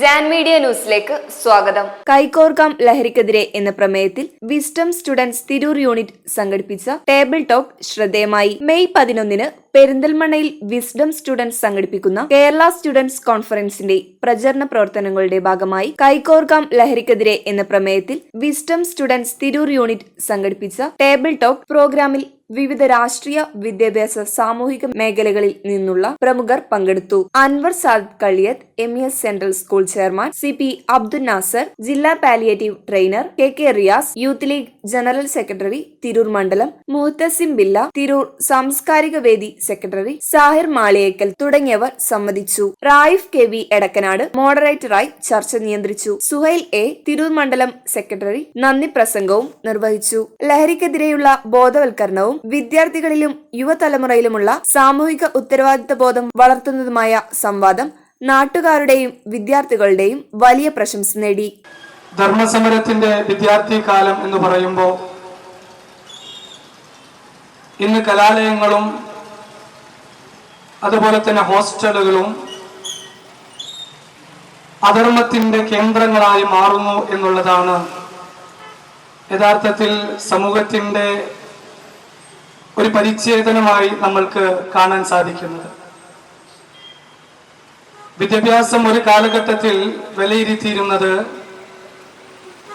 Jan media ന്യൂസിലേക്ക് സ്വാഗതം. കൈകോർക്കാം ലഹരിക്കെതിരെ എന്ന പ്രമേയത്തിൽ വിസ്റ്റം സ്റ്റുഡൻസ് തിരൂർ യൂണിറ്റ് സംഘടിപ്പിച്ച ടേബിൾ ടോക്ക് ശ്രദ്ധേയമായി. മെയ് പതിനൊന്നിന് പെരിന്തൽമണ്ണയിൽ വിസ്ഡം സ്റ്റുഡൻസ് സംഘടിപ്പിക്കുന്ന കേരള സ്റ്റുഡൻസ് കോൺഫറൻസിന്റെ പ്രചരണ പ്രവർത്തനങ്ങളുടെ ഭാഗമായി കൈകോർക്കാം ലഹരിക്കെതിരെ എന്ന പ്രമേയത്തിൽ വിസ്ഡം സ്റ്റുഡൻസ് തിരൂർ യൂണിറ്റ് സംഘടിപ്പിച്ച ടേബിൾ ടോക്ക് പ്രോഗ്രാമിൽ വിവിധ രാഷ്ട്രീയ വിദ്യാഭ്യാസ സാമൂഹിക മേഖലകളിൽ നിന്നുള്ള പ്രമുഖർ പങ്കെടുത്തു. Anwar Saad Kaliyath M S central school chairman C P Abdul Nasar ജില്ലാ palliative trainer K K Riyas youth league general secretary Tirur മണ്ഡലം മുഹത്തസിം ബില്ല തിരൂർ സാംസ്കാരിക വേദി സെക്രട്ടറി സാഹിർ മാളിയേക്കൽ തുടങ്ങിയവർ സംബന്ധിച്ചു. റായിഫ് കെ വി എടക്കനാട് മോഡറേറ്ററായി ചർച്ച നിയന്ത്രിച്ചു. സുഹൈൽ എ. തിരൂർ മണ്ഡലം സെക്രട്ടറി നന്ദി പ്രസംഗവും നിർവഹിച്ചു. ലഹരിക്കെതിരെയുള്ള ബോധവൽക്കരണവും വിദ്യാർത്ഥികളിലും യുവതലമുറയിലുമുള്ള സാമൂഹിക ഉത്തരവാദിത്ത ബോധം വളർത്തുന്നതുമായ സംവാദം നാട്ടുകാരുടെയും വിദ്യാർത്ഥികളുടെയും വലിയ പ്രശംസ നേടി. ധർമ്മസമരത്തിന്റെ വിദ്യാർത്ഥി കാലം എന്ന് പറയുമ്പോൾ ഇന്ന് കലാലയങ്ങളും അതുപോലെ തന്നെ ഹോസ്റ്റലുകളും അധർമ്മത്തിന്റെ കേന്ദ്രങ്ങളായി മാറുന്നു എന്നുള്ളതാണ് യഥാർത്ഥത്തിൽ സമൂഹത്തിന്റെ ഒരു പരിച്ഛേദനമായി നമ്മൾക്ക് കാണാൻ സാധിക്കുന്നത്. വിദ്യാഭ്യാസം ഒരു കാലഘട്ടത്തിൽ വിലയിരുത്തിയിരുന്നത്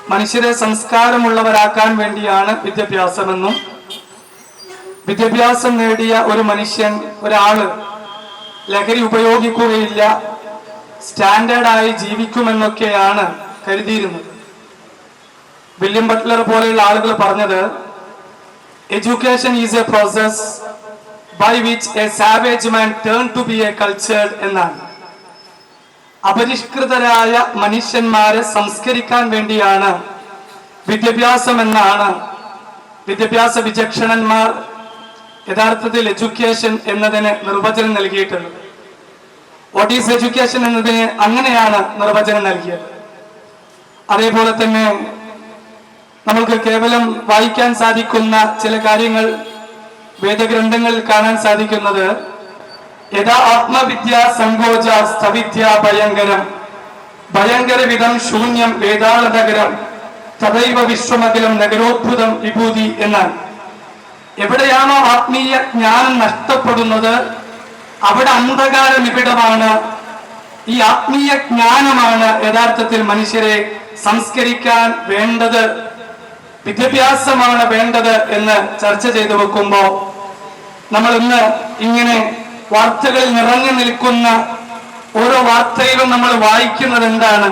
മനുഷ്യരെ സംസ്കാരമുള്ളവരാക്കാൻ വേണ്ടിയാണ് വിദ്യാഭ്യാസമെന്നും വിദ്യാഭ്യാസം നേടിയ ഒരു മനുഷ്യൻ ഒരാൾ ലഹരി ഉപയോഗിക്കുകയില്ല. സ്റ്റാൻഡേർഡായി ജീവിക്കുമെന്നൊക്കെയാണ് കരുതിയിരുന്നത്. വില്യം ബട്ട്ലർ പോലെയുള്ള ആളുകൾ പറഞ്ഞത് education is a process by which a savage man turn to be a cultured എന്നാണ്. അപരിഷ്കൃതരായ മനുഷ്യന്മാരെ സംസ്കരിക്കാൻ വേണ്ടിയാണ് വിദ്യാഭ്യാസം എന്നാണ് വിദ്യാഭ്യാസ വിചക്ഷണന്മാർ യഥാർത്ഥത്തിൽ എഡ്യൂക്കേഷൻ എന്നതിന് നിർവചനം നൽകിയിട്ടുള്ളത്. വാട്ട് ഈസ് എഡ്യൂക്കേഷൻ എന്നതിന് അങ്ങനെയാണ് നിർവചനം നൽകിയത്. അതേപോലെ തന്നെ നമ്മൾക്ക് കേവലം വായിക്കാൻ സാധിക്കുന്ന ചില കാര്യങ്ങൾ വേദഗ്രന്ഥങ്ങളിൽ കാണാൻ സാധിക്കുന്നത് യഥാ ആത്മവിദ്യ സങ്കോച സ്ഥവിദ്യ ഭയങ്കരം. ഭയങ്കര വിധം ശൂന്യം വേദാള നഗരം തദൈവ വിശ്വമകലം നഗരോദ്ഭുതം വിഭൂതി എന്നാണ്. എവിടെയാണോ ആത്മീയ ജ്ഞാനം നഷ്ടപ്പെടുന്നത് അവിടെ അന്ധകാര നിബിഡമാണ് ഈ ആത്മീയ ജ്ഞാനമാണ് യഥാർത്ഥത്തിൽ മനുഷ്യരെ സംസ്കരിക്കാൻ വേണ്ടത് വിദ്യാഭ്യാസമാണ് വേണ്ടത് എന്ന് ചർച്ച ചെയ്തു വെക്കുമ്പോൾ നമ്മൾ ഇന്ന് ഇങ്ങനെ വാർത്തകളിൽ നിറഞ്ഞു നിൽക്കുന്ന ഓരോ വാർത്തയിലും നമ്മൾ വായിക്കുന്നത് എന്താണ്?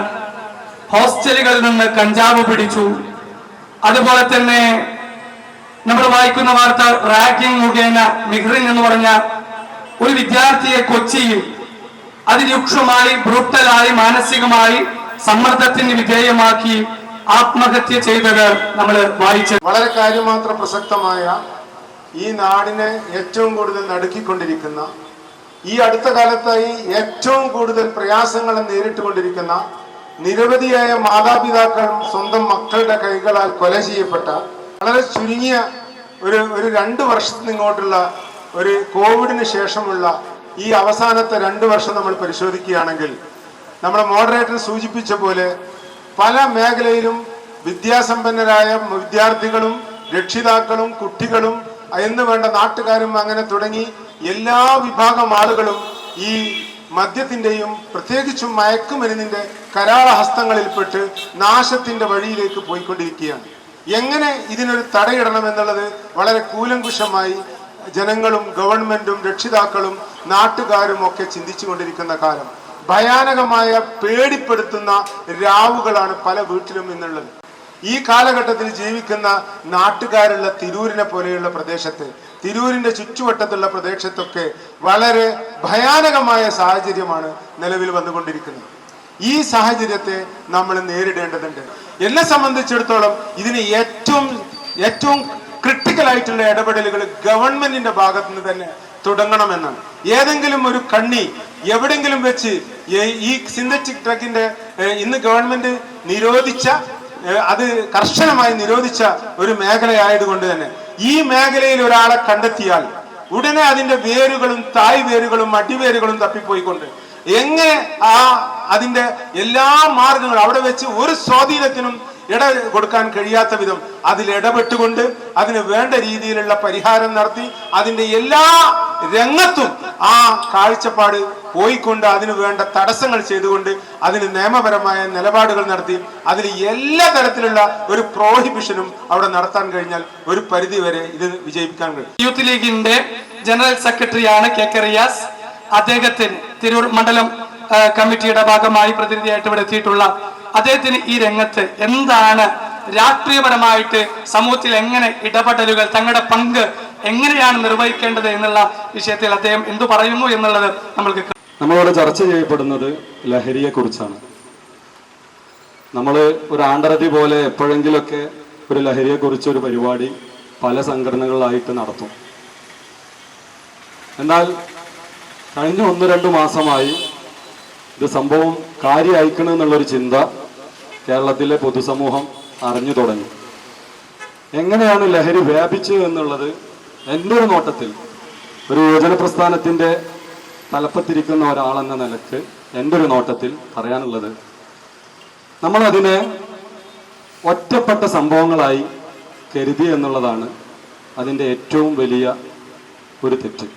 ഹോസ്റ്റലുകളിൽ നിന്ന് കഞ്ചാവ് പിടിച്ചു. അതുപോലെ തന്നെ നമ്മൾ വായിക്കുന്ന വാർത്ത റാഗിംഗ് മുഖേന മിഹ്റിൻ എന്ന് പറഞ്ഞ ഒരു വിദ്യാർത്ഥിയെ കൊച്ചിയിൽ അതിരൂക്ഷമായി ബ്രൂട്ടലായി മാനസികമായി സമ്മർദ്ദത്തിന് വിധേയമാക്കി ആത്മഹത്യ ചെയ്തത് നമ്മൾ വായിച്ചു. വളരെ കാര്യമാത്ര പ്രസക്തമായ ഈ നാടിനെ ഏറ്റവും കൂടുതൽ നടുക്കിക്കൊണ്ടിരിക്കുന്ന ഈ അടുത്ത കാലത്തായി ഏറ്റവും കൂടുതൽ പ്രയാസങ്ങൾ നേരിട്ടുകൊണ്ടിരിക്കുന്ന നിരവധിയായ മാതാപിതാക്കൾ സ്വന്തം മക്കളുടെ കൈകളാൽ കൊല ചെയ്യപ്പെട്ട വളരെ ചുരുങ്ങിയ ഒരു ഒരു രണ്ട് വർഷത്തിന് ഇങ്ങോട്ടുള്ള ഒരു കോവിഡിന് ശേഷമുള്ള ഈ അവസാനത്തെ രണ്ട് വർഷം നമ്മൾ പരിശോധിക്കുകയാണെങ്കിൽ നമ്മുടെ മോഡറേറ്റർ സൂചിപ്പിച്ച പോലെ പല മേഖലയിലും വിദ്യാസമ്പന്നരായ വിദ്യാർത്ഥികളും രക്ഷിതാക്കളും കുട്ടികളും എന്ന് വേണ്ട നാട്ടുകാരും അങ്ങനെ തുടങ്ങി എല്ലാ വിഭാഗം ആളുകളും ഈ മദ്യത്തിന്റെയും പ്രത്യേകിച്ചും മയക്കുമരുന്നിന്റെ കരാള ഹസ്തങ്ങളിൽപ്പെട്ട് നാശത്തിന്റെ വഴിയിലേക്ക് പോയിക്കൊണ്ടിരിക്കുകയാണ്. എങ്ങനെ ഇതിനൊരു തടയിടണം എന്നുള്ളത് വളരെ കൂലങ്കുഷമായി ജനങ്ങളും ഗവൺമെന്റും രക്ഷിതാക്കളും നാട്ടുകാരും ഒക്കെ ചിന്തിച്ചു കൊണ്ടിരിക്കുന്ന കാലം. ഭയാനകമായ പേടിപ്പെടുത്തുന്ന രാവുകളാണ് പല വീട്ടിലും ഇന്നുള്ളത്. ഈ കാലഘട്ടത്തിൽ ജീവിക്കുന്ന നാട്ടുകാരുള്ള തിരൂരിനെ പോലെയുള്ള പ്രദേശത്ത് തിരൂരിന്റെ ചുറ്റുവട്ടത്തുള്ള പ്രദേശത്തൊക്കെ വളരെ ഭയാനകമായ സാഹചര്യമാണ് നിലവിൽ വന്നുകൊണ്ടിരിക്കുന്നത്. ഈ സാഹചര്യത്തെ നമ്മൾ നേരിടേണ്ടതുണ്ട്. എന്നെ സംബന്ധിച്ചിടത്തോളം ഇതിന് ഏറ്റവും ഏറ്റവും ക്രിട്ടിക്കൽ ആയിട്ടുള്ള ഇടപെടലുകൾ ഗവൺമെന്റിന്റെ ഭാഗത്തുനിന്ന് തന്നെ തുടങ്ങണമെന്നാണ്. ഏതെങ്കിലും ഒരു കണ്ണി എവിടെങ്കിലും വെച്ച് ഈ- സിന്തറ്റിക് ഡ്രഗിന്റെ ഇന്ന് ഗവൺമെന്റ് നിരോധിച്ച അത് കർശനമായി നിരോധിച്ച ഒരു മേഖലയായതുകൊണ്ട് തന്നെ ഈ മേഖലയിൽ ഒരാളെ കണ്ടെത്തിയാൽ ഉടനെ അതിന്റെ വേരുകളും തായ് വേരുകളും അടിവേരുകളും തപ്പിപ്പോയിക്കൊണ്ട് എങ്ങനെ ആ അതിന്റെ എല്ലാ മാർഗങ്ങളും അവിടെ വെച്ച് ഒരു സ്വാധീനത്തിനും ഇട കൊടുക്കാൻ കഴിയാത്ത വിധം അതിൽ ഇടപെട്ടുകൊണ്ട് അതിന് വേണ്ട രീതിയിലുള്ള പരിഹാരം നടത്തി അതിന്റെ എല്ലാ രംഗത്തും ആ കാഴ്ചപ്പാട് പോയിക്കൊണ്ട് അതിന് വേണ്ട തടസ്സങ്ങൾ ചെയ്തുകൊണ്ട് അതിന് നിയമപരമായ നിലപാടുകൾ നടത്തി അതിൽ എല്ലാ തരത്തിലുള്ള ഒരു പ്രോഹിബിഷനും അവിടെ നടത്താൻ കഴിഞ്ഞാൽ ഒരു പരിധി വരെ ഇത് വിജയിപ്പിക്കാൻ കഴിയും. യൂത്ത് ലീഗിന്റെ ജനറൽ സെക്രട്ടറിയാണ് കെ കെ റിയാസ്. അദ്ദേഹത്തിന് തിരൂർ മണ്ഡലം കമ്മിറ്റിയുടെ ഭാഗമായി പ്രതിനിധിയായിട്ട് ഇവിടെ എത്തിയിട്ടുള്ള അദ്ദേഹത്തിന് ഈ രംഗത്ത് എന്താണ് രാഷ്ട്രീയപരമായിട്ട് സമൂഹത്തിൽ എങ്ങനെ ഇടപെടലുകൾ തങ്ങളുടെ പങ്ക് എങ്ങനെയാണ് നിർവഹിക്കേണ്ടത് എന്നുള്ള വിഷയത്തിൽ അദ്ദേഹം എന്തു പറയുന്നു എന്നുള്ളത് നമ്മൾക്ക് നമ്മളിവിടെ ചർച്ച ചെയ്യപ്പെടുന്നത് ലഹരിയെക്കുറിച്ചാണ്. നമ്മൾ ഒരു ആണ്ടറതി പോലെ എപ്പോഴെങ്കിലൊക്കെ ഒരു ലഹരിയെക്കുറിച്ച് ഒരു പരിപാടി പല സംഘടനകളിലായിട്ട് നടത്തും. എന്നാൽ കഴിഞ്ഞ ഒന്ന് രണ്ട് മാസമായി ഇത് സംഭവം കാര്യമായിക്കണം എന്നുള്ളൊരു ചിന്ത കേരളത്തിലെ പൊതുസമൂഹം അറിഞ്ഞു തുടങ്ങി. എങ്ങനെയാണ് ലഹരി വ്യാപിച്ചത് എന്നുള്ളത് എന്റെ ഒരു നോട്ടത്തിൽ ഒരു യുവജന പ്രസ്ഥാനത്തിന്റെ തലപ്പത്തിരിക്കുന്ന ഒരാളെന്ന നിലയ്ക്ക് എന്റെ ഒരു നോട്ടത്തിൽ പറയാനുള്ളത് നമ്മളതിനെ ഒറ്റപ്പെട്ട സംഭവങ്ങളായി കരുതി എന്നുള്ളതാണ് അതിന്റെ ഏറ്റവും വലിയ ഒരു തെറ്റ്.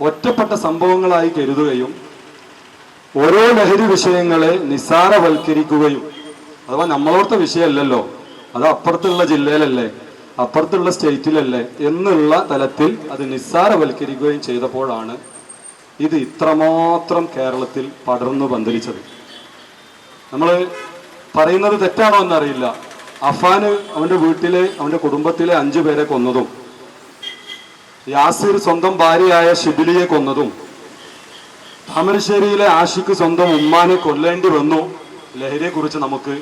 ഒറ്റപ്പെട്ട സംഭവങ്ങളായി കരുതുകയും ഓരോ ലഹരി വിഷയങ്ങളെ നിസ്സാരവൽക്കരിക്കുകയും അഥവാ നമ്മളോർത്ത വിഷയമല്ലല്ലോ അത് അപ്പുറത്തുള്ള ജില്ലയിലല്ലേ അപ്പുറത്തുള്ള സ്റ്റേറ്റിലല്ലേ എന്നുള്ള തലത്തിൽ അത് നിസ്സാരവൽക്കരിക്കുകയും ചെയ്തപ്പോഴാണ് ഇത് ഇത്രമാത്രം കേരളത്തിൽ പടർന്നു പന്തലിച്ചത്. നമ്മൾ പറയുന്നത് തെറ്റാണോ എന്നറിയില്ല. അഫാന് അവന്റെ വീട്ടിലെ അവന്റെ കുടുംബത്തിലെ അഞ്ചു പേരെ കൊന്നതും യാസിർ സ്വന്തം ഭാര്യയായ ഷിബിലിയെ കൊന്നതും താമരശ്ശേരിയിലെ ആഷിക്ക് സ്വന്തം ഉമ്മാനെ കൊല്ലേണ്ടി വന്നു. ലഹരിയെക്കുറിച്ച് നമുക്ക്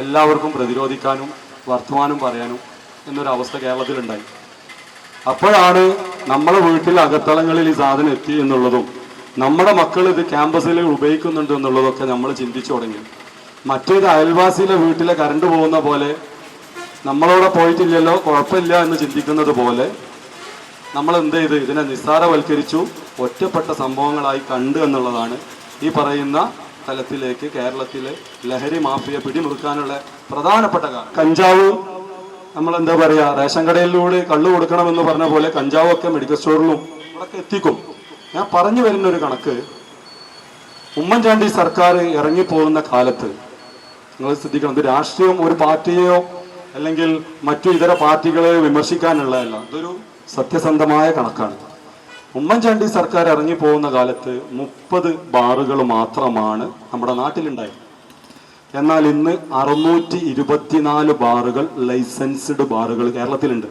എല്ലാവർക്കും പ്രതിരോധിക്കാനും വർത്തമാനം പറയാനും എന്നൊരവസ്ഥ കേരളത്തിലുണ്ടായി. അപ്പോഴാണ് നമ്മുടെ വീട്ടിലെ അകത്തളങ്ങളിൽ ഈ സാധനം എത്തി എന്നുള്ളതും നമ്മുടെ മക്കൾ ഇത് ക്യാമ്പസിൽ ഉപയോഗിക്കുന്നുണ്ട് എന്നുള്ളതൊക്കെ നമ്മൾ ചിന്തിച്ചു തുടങ്ങി. മറ്റേത് അയൽവാസിയിലെ വീട്ടിലെ കറണ്ട് പോകുന്ന പോലെ നമ്മളവിടെ പോയിട്ടില്ലല്ലോ കുഴപ്പമില്ല എന്ന് ചിന്തിക്കുന്നത് പോലെ നമ്മൾ എന്ത് ചെയ്ത്? ഇതിനെ നിസ്സാരവൽക്കരിച്ചു. ഒറ്റപ്പെട്ട സംഭവങ്ങളായി കണ്ടു എന്നുള്ളതാണ് ഈ പറയുന്ന തലത്തിലേക്ക് കേരളത്തിലെ ലഹരി മാഫിയ പിടിമുറുക്കാനുള്ള പ്രധാനപ്പെട്ട കാരണം. കഞ്ചാവ് നമ്മൾ എന്താ പറയാ റേഷൻ കടയിലൂടെ കള്ളു കൊടുക്കണമെന്ന് പറഞ്ഞ പോലെ കഞ്ചാവൊക്കെ മെഡിക്കൽ സ്റ്റോറിലും അവിടെ എത്തിക്കും. ഞാൻ പറഞ്ഞു വരുന്ന ഒരു കണക്ക് ഉമ്മൻചാണ്ടി സർക്കാർ ഇറങ്ങിപ്പോകുന്ന കാലത്ത് നിങ്ങൾ ശ്രദ്ധിക്കണം ഇത് രാഷ്ട്രീയം ഒരു പാർട്ടിയെയോ അല്ലെങ്കിൽ മറ്റു ഇതര പാർട്ടികളെയോ വിമർശിക്കാനുള്ളതല്ല. ഇതൊരു സത്യസന്ധമായ കണക്കാണ്. ഉമ്മൻചാണ്ടി സർക്കാർ ഇറങ്ങി പോകുന്ന കാലത്ത് മുപ്പത് ബാറുകൾ മാത്രമാണ് നമ്മുടെ നാട്ടിലുണ്ടായത്. എന്നാൽ ഇന്ന് അറുന്നൂറ്റി ഇരുപത്തിനാല് ബാറുകൾ ലൈസൻസ്ഡ് ബാറുകൾ കേരളത്തിലുണ്ട്.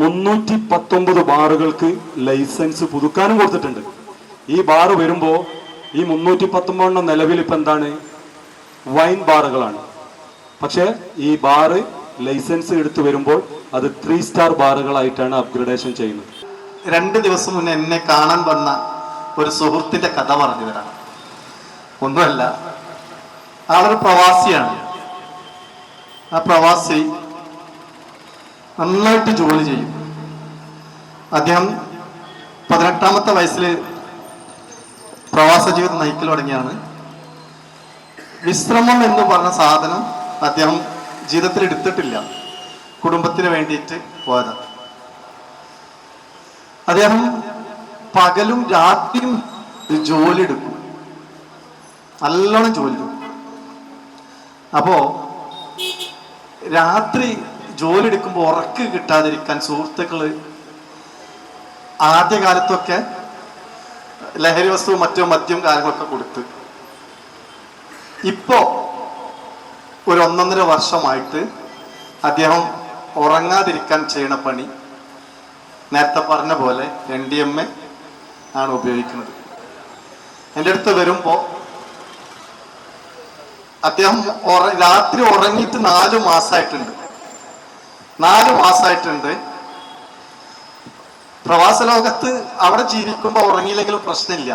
മുന്നൂറ്റി പത്തൊമ്പത് ബാറുകൾക്ക് ലൈസൻസ് പുതുക്കാനും കൊടുത്തിട്ടുണ്ട്. ഈ ബാറ് വരുമ്പോൾ ഈ മുന്നൂറ്റി പത്തൊമ്പതെണ്ണം നിലവിൽ ഇപ്പം എന്താണ്? വൈൻ ബാറുകളാണ്. പക്ഷേ ഈ ബാറ് ലൈസൻസ് എടുത്തു വരുമ്പോൾ അത് ത്രീ സ്റ്റാർ ബാറുകളായിട്ടാണ് അപ്ഗ്രഡേഷൻ ചെയ്യുന്നത്. രണ്ട് ദിവസം മുന്നേ എന്നെ കാണാൻ വന്ന ഒരു സുഹൃത്തിന്റെ കഥ പറഞ്ഞു തരാം. ഒന്നുമല്ല ആളൊരു പ്രവാസിയാണ്. ആ പ്രവാസി നന്നായിട്ട് ജോലി ചെയ്യും. അദ്ദേഹം പതിനെട്ടാമത്തെ വയസ്സിൽ പ്രവാസ ജീവിതം നയിക്കൽ തുടങ്ങിയാണ്. വിശ്രമം എന്ന് പറഞ്ഞ സാധനം അദ്ദേഹം ജീവിതത്തിൽ എടുത്തിട്ടില്ല. കുടുംബത്തിന് വേണ്ടിയിട്ട് പോയത്. അദ്ദേഹം പകലും രാത്രിയും ജോലി എടുക്കും. നല്ലോണം ജോലി അപ്പോ രാത്രി ജോലി എടുക്കുമ്പോൾ ഉറക്ക് കിട്ടാതിരിക്കാൻ സുഹൃത്തുക്കൾ ആദ്യകാലത്തൊക്കെ ലഹരി വസ്തു മറ്റോ മദ്യം കാര്യങ്ങളൊക്കെ കൊടുത്ത്. ഇപ്പോ ഒരു ഒന്നൊന്നര വർഷമായിട്ട് അദ്ദേഹം ഉറങ്ങാതിരിക്കാൻ ചെയ്യണ പണി നേരത്തെ പറഞ്ഞ പോലെ എൻ ഡി എം എ ആണ് ഉപയോഗിക്കുന്നത്. എന്റെ അടുത്ത് വരുമ്പോൾ അദ്ദേഹം രാത്രി ഉറങ്ങിയിട്ട് നാല് മാസമായിട്ടുണ്ട് നാല് മാസമായിട്ടുണ്ട് പ്രവാസ ലോകത്ത് അവിടെ ജീവിക്കുമ്പോൾ ഉറങ്ങിയില്ലെങ്കിലും പ്രശ്നമില്ല.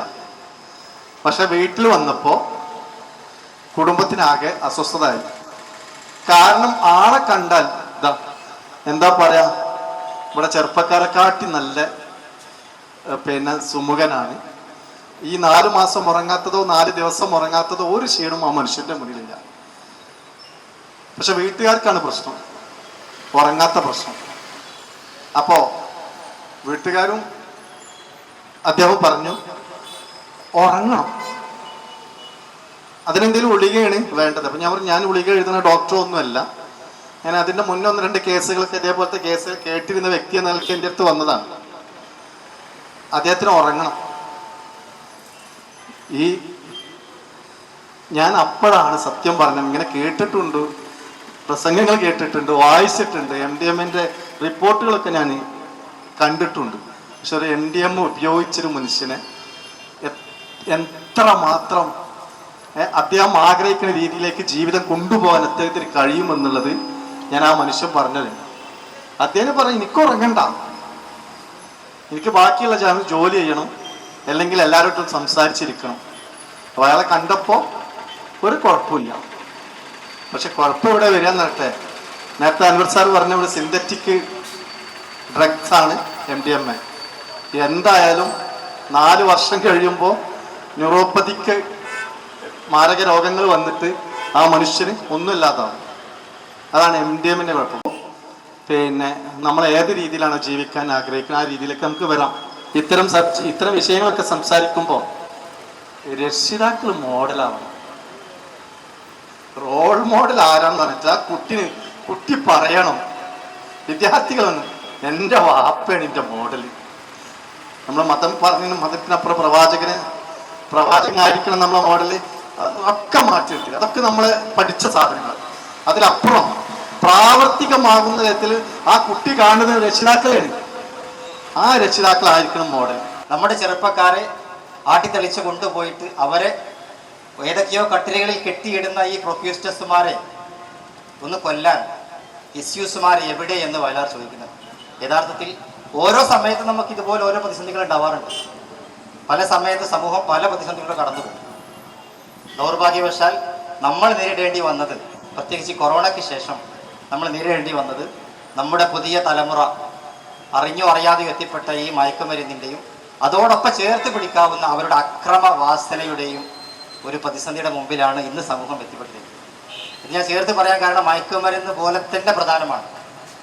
പക്ഷെ വീട്ടിൽ വന്നപ്പോ കുടുംബത്തിനാകെ അസ്വസ്ഥതയായി. കാരണം ആളെ കണ്ടാൽ ഇതാ എന്താ പറയാ? ഇവിടെ ചെറുപ്പക്കാരെ കാട്ടി നല്ല പിന്നെ സുമുഖനാണ്. ഈ നാല് മാസം ഉറങ്ങാത്തതോ നാല് ദിവസം ഉറങ്ങാത്തതോ ഒരു ക്ഷീണും ആ മനുഷ്യന്റെ മുന്നിലില്ല. പക്ഷെ വീട്ടുകാർക്കാണ് പ്രശ്നം. ഉറങ്ങാത്ത പ്രശ്നം. അപ്പോ വീട്ടുകാരും അദ്ദേഹം പറഞ്ഞു ഉറങ്ങണം. അതിനെന്തെങ്കിലും ഗുളികയാണ് വേണ്ടത്. അപ്പം ഞാൻ പറഞ്ഞു ഞാൻ ഗുളിക എഴുതുന്ന ഡോക്ടറോ ഒന്നുമല്ല. ഞാൻ അതിന്റെ മുന്നേ ഒന്ന് രണ്ട് കേസുകളൊക്കെ ഇതേപോലത്തെ കേസ് കേട്ടിരുന്ന വ്യക്തി എന്ന നിലയ്ക്ക് എന്റെ അടുത്ത് വന്നതാണ്. അദ്ദേഹത്തിന് ഉറങ്ങണം. ഈ ഞാൻ അപ്പോഴാണ് സത്യം പറഞ്ഞത്. ഇങ്ങനെ കേട്ടിട്ടുണ്ട്. പ്രസംഗങ്ങൾ കേട്ടിട്ടുണ്ട്. വായിച്ചിട്ടുണ്ട്. എം ഡി എമ്മിന്റെ റിപ്പോർട്ടുകളൊക്കെ ഞാൻ കണ്ടിട്ടുണ്ട്. പക്ഷെ ഒരു എം ഡി എം ഉപയോഗിച്ചൊരു മനുഷ്യനെ എത്ര മാത്രം അദ്ദേഹം ആഗ്രഹിക്കുന്ന രീതിയിലേക്ക് ജീവിതം കൊണ്ടുപോകാൻ അദ്ദേഹത്തിന് കഴിയുമെന്നുള്ളത് ഞാൻ ആ മനുഷ്യൻ പറഞ്ഞത് അദ്ദേഹം പറഞ്ഞു എനിക്ക് ഉറങ്ങണ്ട. എനിക്ക് ബാക്കിയുള്ള ചാനൽ ജോലി ചെയ്യണം അല്ലെങ്കിൽ എല്ലാവരോട്ടും സംസാരിച്ചിരിക്കണം. അപ്പോൾ അയാളെ കണ്ടപ്പോൾ ഒരു കുഴപ്പമില്ല. പക്ഷെ കുഴപ്പം ഇവിടെ വരിക നേരത്തെ നേരത്തെ അൻവർ സാർ പറഞ്ഞ ഇവിടെ സിന്തറ്റിക് ഡ്രഗ്സ് ആണ് എം ഡി എം എ. എന്തായാലും നാല് വർഷം കഴിയുമ്പോൾ ന്യൂറോപ്പതിക്ക് മാരക രോഗങ്ങൾ വന്നിട്ട് ആ മനുഷ്യന് ഒന്നുമില്ലാതാവും. അതാണ് എം ഡി എമ്മിന്റെ കുഴപ്പം. പിന്നെ നമ്മൾ ഏത് രീതിയിലാണോ ജീവിക്കാൻ ആഗ്രഹിക്കുന്നത് ആ രീതിയിലേക്ക് നമുക്ക് വരാം. ഇത്തരം ഇത്തരം വിഷയങ്ങളൊക്കെ സംസാരിക്കുമ്പോൾ രക്ഷിതാക്കൾ മോഡലാവണം. റോൾ മോഡൽ ആരാന്ന് പറഞ്ഞിട്ട് ആ കുട്ടിന് കുട്ടി പറയണം. വിദ്യാർത്ഥികളാണ്. എന്റെ വാപ്പയാണ് എന്റെ മോഡൽ. നമ്മൾ മതം പറഞ്ഞു മതത്തിനപ്പുറം പ്രവാചകന് പ്രവാചകനായിരിക്കണം നമ്മളെ മോഡൽ. ഒക്കെ മാറ്റി വെക്കുക അതൊക്കെ നമ്മൾ പഠിച്ച സാധനങ്ങൾ. അതിലപ്പുറം പ്രാവർത്തികമാകുന്ന തരത്തിൽ ആ കുട്ടി കാണുന്ന രക്ഷിതാക്കളെയാണ് ആ രക്ഷിതാക്കളായിരിക്കണം മോഡൽ. നമ്മുടെ ചെറുപ്പക്കാരെ ആട്ടിത്തെളിച്ച് കൊണ്ടുപോയിട്ട് അവരെ ഏതൊക്കെയോ കട്ടിലുകളിൽ കെട്ടിയിടുന്ന ഈ പ്രൊക്യൂസ്റ്റസുമാരെ ഒന്ന് കൊല്ലാൻ എസ്യൂസുമാർ എവിടെ എന്ന് വയലാർ ചോദിക്കുന്നത്. യഥാർത്ഥത്തിൽ ഓരോ സമയത്തും നമുക്ക് ഇതുപോലെ ഓരോ പ്രതിസന്ധികൾ ഉണ്ടാവാറുണ്ട്. പല സമയത്ത് സമൂഹം പല പ്രതിസന്ധികളിലൂടെ കടന്നുപോകും. ദൗർഭാഗ്യവശാൽ നമ്മൾ നേരിടേണ്ടി വന്നത് പ്രത്യേകിച്ച് കൊറോണയ്ക്ക് ശേഷം നമ്മൾ നേരിടേണ്ടി വന്നത് നമ്മുടെ പുതിയ തലമുറ അറിഞ്ഞോ അറിയാതെയോ എത്തിപ്പെട്ട ഈ മയക്കുമരുന്നിന്റെയും അതോടൊപ്പം ചേർത്ത് പിടിക്കാവുന്ന അവരുടെ അക്രമ വാസനയുടെയും ഒരു പ്രതിസന്ധിയുടെ മുമ്പിലാണ് ഇന്ന് സമൂഹം എത്തിപ്പെട്ടിരിക്കുന്നത്. ഇത് ഞാൻ ചേർത്ത് പറയാൻ കാരണം മയക്കുമരുന്ന് പോലെ തന്നെ പ്രധാനമാണ്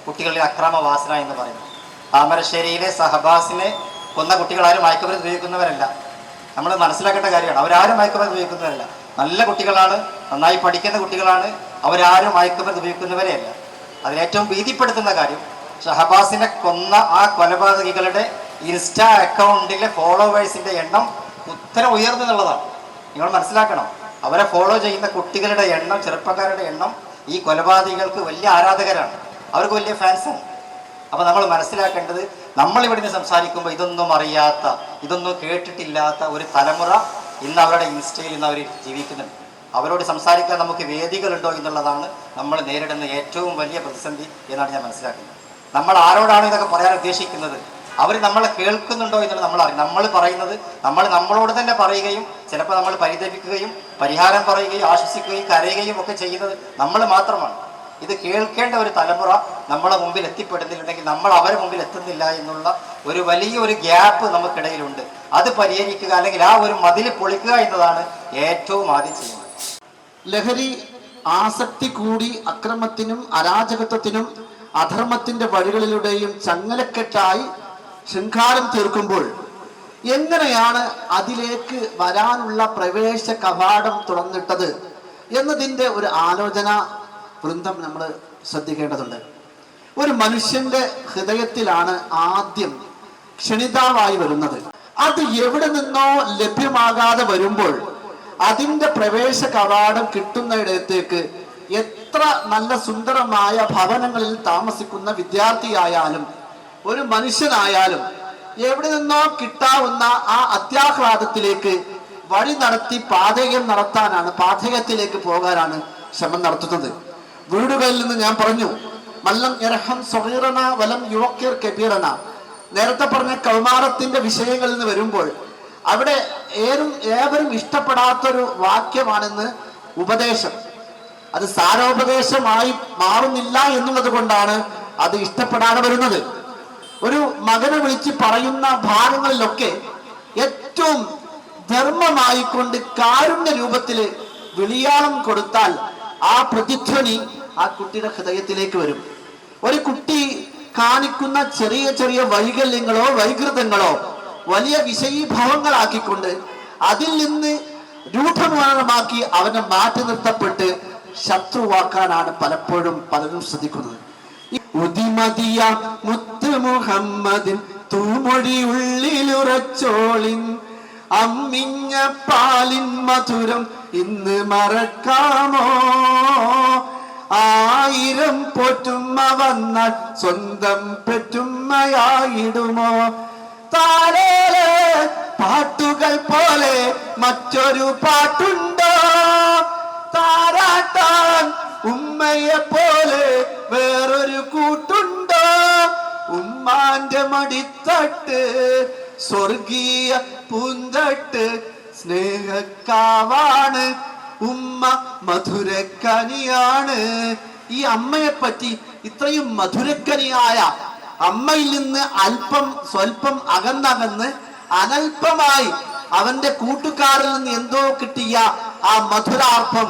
കുട്ടികളിലെ അക്രമ വാസന എന്ന് പറയുന്നത്. താമരശ്ശേരിയിലെ സഹബാസിനെ കൊന്ന കുട്ടികളാരും മയക്കുമരുന്ന് ഉപയോഗിക്കുന്നവരല്ല. നമ്മൾ മനസ്സിലാക്കേണ്ട കാര്യമാണ്. അവരാരും മയക്കുമരുന്ന് ഉപയോഗിക്കുന്നവരല്ല. നല്ല കുട്ടികളാണ് നന്നായി പഠിക്കുന്ന കുട്ടികളാണ്. അവരാരും മയക്കുമരുന്ന് ഉപയോഗിക്കുന്നവരെയല്ല അതിലേറ്റവും ഭീതിപ്പെടുത്തുന്ന കാര്യം ഷഹബാസിനെ കൊന്ന ആ കൊലപാതകികളുടെ ഇൻസ്റ്റാ അക്കൗണ്ടിലെ ഫോളോവേഴ്സിന്റെ എണ്ണം ഉത്തരം ഉയർന്നു എന്നുള്ളതാണ് നിങ്ങൾ മനസ്സിലാക്കണം അവരെ ഫോളോ ചെയ്യുന്ന കുട്ടികളുടെ എണ്ണം ചെറുപ്പക്കാരുടെ എണ്ണം ഈ കൊലപാതകികൾക്ക് വലിയ ആരാധകരാണ്. അവർക്ക് വലിയ ഫാൻസാണ് അപ്പോൾ നമ്മൾ മനസ്സിലാക്കേണ്ടത് നമ്മൾ ഇവിടെ നിന്ന് സംസാരിക്കുമ്പോൾ ഇതൊന്നും അറിയാത്ത ഇതൊന്നും കേട്ടിട്ടില്ലാത്ത ഒരു തലമുറ ഇന്ന് അവരുടെ ഇൻസ്റ്റയിൽ ഇന്ന് അവർ ജീവിക്കുന്നുണ്ട് അവരോട് സംസാരിക്കാൻ നമുക്ക് വേദികളുണ്ടോ എന്നുള്ളതാണ് നമ്മൾ നേരിടുന്ന ഏറ്റവും വലിയ പ്രതിസന്ധി എന്നാണ് ഞാൻ മനസ്സിലാക്കുന്നത്. നമ്മൾ ആരോടാണ് ഇതൊക്കെ പറയാൻ ഉദ്ദേശിക്കുന്നത്? അവർ നമ്മളെ കേൾക്കുന്നുണ്ടോ എന്നുള്ളത് നമ്മൾ അറിയും നമ്മൾ പറയുന്നത് നമ്മൾ നമ്മളോട് തന്നെ പറയുകയും ചിലപ്പോൾ നമ്മൾ പരിതപിക്കുകയും പരിഹാരം പറയുകയും ആശ്വസിക്കുകയും കരയുകയും ഒക്കെ ചെയ്യുന്നത് നമ്മൾ മാത്രമാണ്. ഇത് കേൾക്കേണ്ട ഒരു തലമുറ നമ്മളെ മുമ്പിൽ എത്തിപ്പെടുന്നില്ലെങ്കിൽ നമ്മൾ അവരെ മുമ്പിൽ എത്തുന്നില്ല എന്നുള്ള ഒരു വലിയ ഒരു ഗ്യാപ്പ് നമുക്കിടയിലുണ്ട്. അത് പരിഹരിക്കുക അല്ലെങ്കിൽ ആ ഒരു മതിൽ പൊളിക്കുക എന്നതാണ് ഏറ്റവും ആദ്യം ചെയ്യുന്നത്. ലഹരി ആസക്തി കൂടി അക്രമത്തിനും അരാജകത്വത്തിനും അധർമ്മത്തിന്റെ വഴികളിലൂടെയും ചങ്ങലക്കെട്ടായി ശൃംഖാരം തീർക്കുമ്പോൾ എങ്ങനെയാണ് അതിലേക്ക് വരാനുള്ള പ്രവേശ കവാടം തുറന്നിട്ടത് എന്നതിന്റെ ഒരു ആലോചന വൃന്ദം നമ്മൾ ശ്രദ്ധിക്കേണ്ടതുണ്ട്. ഒരു മനുഷ്യന്റെ ഹൃദയത്തിലാണ് ആദ്യം ക്ഷണിതാവായി വരുന്നത്. അത് എവിടെ നിന്നോ ലഭ്യമാകാതെ വരുമ്പോൾ അതിന്റെ പ്രവേശ കവാടം കിട്ടുന്നയിടത്തേക്ക് എത്ര നല്ല സുന്ദരമായ ഭവനങ്ങളിൽ താമസിക്കുന്ന വിദ്യാർത്ഥിയായാലും ഒരു മനുഷ്യനായാലും എവിടെ നിന്നോ കിട്ടാവുന്ന ആ അത്യാഹ്ലാദത്തിലേക്ക് വഴി നടത്തി പാതകം നടത്താനാണ് പാതകത്തിലേക്ക് പോകാനാണ് ശ്രമം നടത്തുന്നത്. വീടുകളിൽ നിന്ന് ഞാൻ പറഞ്ഞു മല്ലം ഇറഹം സ്വഹീറന വലം യുവക്കിർ കബീറന. നേരത്തെ പറഞ്ഞ കൗമാരത്തിന്റെ വിഷയങ്ങളിൽ നിന്ന് വരുമ്പോൾ അവിടെ ഏതും ഏവരും ഇഷ്ടപ്പെടാത്തൊരു വാക്യമാണെന്ന് ഉപദേശം. അത് സാരോപദേശമായി മാറുന്നില്ല എന്നുള്ളത് കൊണ്ടാണ് അത് ഇഷ്ടപ്പെടാതെ വരുന്നത്. ഒരു മകനെ വിളിച്ച് പറയുന്ന ഭാഗങ്ങളിലൊക്കെ ഏറ്റവും ധർമ്മമായിക്കൊണ്ട് കാരുണ്യ രൂപത്തിൽ വിളിയാളം കൊടുത്താൽ ആ പ്രതിധ്വനി ആ കുട്ടിയുടെ ഹൃദയത്തിലേക്ക് വരും. ഒരു കുട്ടി കാണിക്കുന്ന ചെറിയ ചെറിയ വൈകല്യങ്ങളോ വൈകൃതങ്ങളോ വലിയ വിഷയീഭാവങ്ങളാക്കിക്കൊണ്ട് അതിൽ നിന്ന് രൂപമാനമാക്കി അവനെ മാറ്റി നിർത്തപ്പെട്ട് ശത്രുവാക്കാനാണ് പലപ്പോഴും പലരും ശ്രദ്ധിക്കുന്നത്. ഉദിമതിയ മുത്ത് മുഹമ്മദിൻ അമ്മിഞ്ഞ പാലിൻ മധുരം ഇന്ന് മറക്കാമോ? വന്നാൽ സ്വന്തം പെറ്റുമ്മയായിടുമോ താരേലെ പാട്ടുകൾ പോലെ മറ്റൊരു പാട്ടുണ്ടോ? താരാട്ടാൻ ഉമ്മയെ പോലെ വേറൊരു കൂട്ടുണ്ടോ? ഉമ്മാന്റെ മടിത്തട്ട് സ്വർഗീയ പൂന്തട്ട് സ്നേഹക്കാവാണ്. ഉമ്മ മധുരക്കനിയാണ്. ഈ അമ്മയെ പറ്റി ഇത്രയും മധുരക്കനിയായ അമ്മയിൽ നിന്ന് അല്പം സ്വല്പം അകന്നകന്ന് അനൽപമായി അവന്റെ കൂട്ടുകാരിൽ നിന്ന് എന്തോ കിട്ടിയ ആ മധുരാർത്ഥം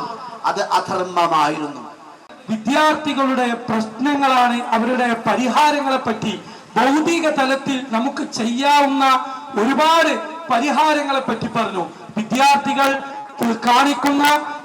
അത് അധർമ്മമായിരുന്നു. വിദ്യാർത്ഥികളുടെ പ്രശ്നങ്ങളാണ് അവരുടെ പരിഹാരങ്ങളെ പറ്റി ഭൗതിക തലത്തിൽ നമുക്ക് ചെയ്യാവുന്ന ഒരുപാട് പരിഹാരങ്ങളെ പറ്റി പറഞ്ഞു. വിദ്യാർത്ഥികൾ കാണിക്കുന്ന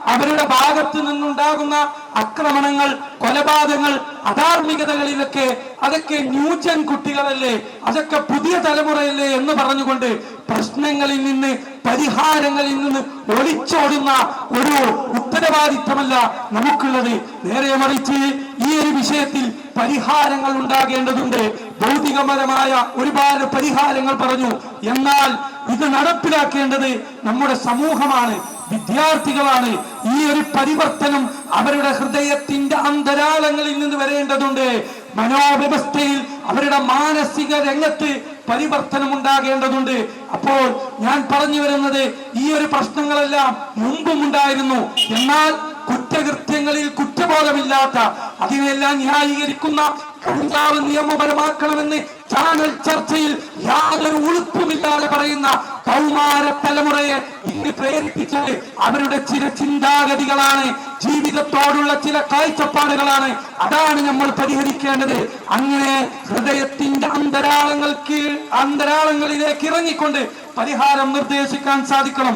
അവരുടെ ഭാഗത്ത് നിന്നുണ്ടാകുന്ന ആക്രമണങ്ങൾ കൊലപാതകങ്ങൾ അധാർമികതകളിലൊക്കെ അതൊക്കെ ന്യൂജൻ കുട്ടികളല്ലേ അതൊക്കെ പുതിയ തലമുറയല്ലേ എന്ന് പറഞ്ഞുകൊണ്ട് പ്രശ്നങ്ങളിൽ നിന്ന് പരിഹാരങ്ങളിൽ നിന്ന് ഒളിച്ചോടുന്ന ഒരു ഉത്തരവാദിത്തമല്ല നമുക്കുള്ളത്. നേരെ മറിച്ച് ഈ ഒരു വിഷയത്തിൽ പരിഹാരങ്ങൾ ഉണ്ടാകേണ്ടതുണ്ട്. ഭൗതികപരമായ ഒരുപാട് പരിഹാരങ്ങൾ പറഞ്ഞു. എന്നാൽ ഇത് നടപ്പിലാക്കേണ്ടത് നമ്മുടെ സമൂഹമാണ്. വിദ്യാർത്ഥികളാണ്. ഈ ഒരു പരിവർത്തനം അവരുടെ ഹൃദയത്തിന്റെ അന്തരാളങ്ങളിൽ നിന്ന് വരേണ്ടതുണ്ട്. മനോവ്യവസ്ഥയിൽ അവരുടെ മാനസിക രംഗത്ത് പരിവർത്തനം ഉണ്ടാകേണ്ടതുണ്ട് അപ്പോൾ ഞാൻ പറഞ്ഞു വരുന്നത് ഈ ഒരു പ്രശ്നങ്ങളെല്ലാം മുമ്പും ഉണ്ടായിരുന്നു എന്നാൽ കുറ്റകൃത്യങ്ങളിൽ കുറ്റബോധമില്ലാത്ത അതിനെല്ലാം ന്യായീകരിക്കുന്ന കർത്താവ് നിയമപരമാക്കണമെന്ന് ചാനൽ ചർച്ചയിൽ യാതൊരു ഉളുപ്പുമില്ലാതെ പറയുന്ന കൗമാര തലമുറയെ ഇന്ന് പ്രേരിപ്പിച്ചത് അവരുടെ ചില ചിന്താഗതികളാണ് ജീവിതത്തോടുള്ള ചില കാഴ്ചപ്പാടുകളാണ്. അതാണ് നമ്മൾ പരിഹരിക്കേണ്ടത്. അങ്ങനെ ഹൃദയത്തിന്റെ അന്തരാളങ്ങൾക്ക് അന്തരാളങ്ങളിലേക്ക് ഇറങ്ങിക്കൊണ്ട് പരിഹാരം നിർദ്ദേശിക്കാൻ സാധിക്കണം.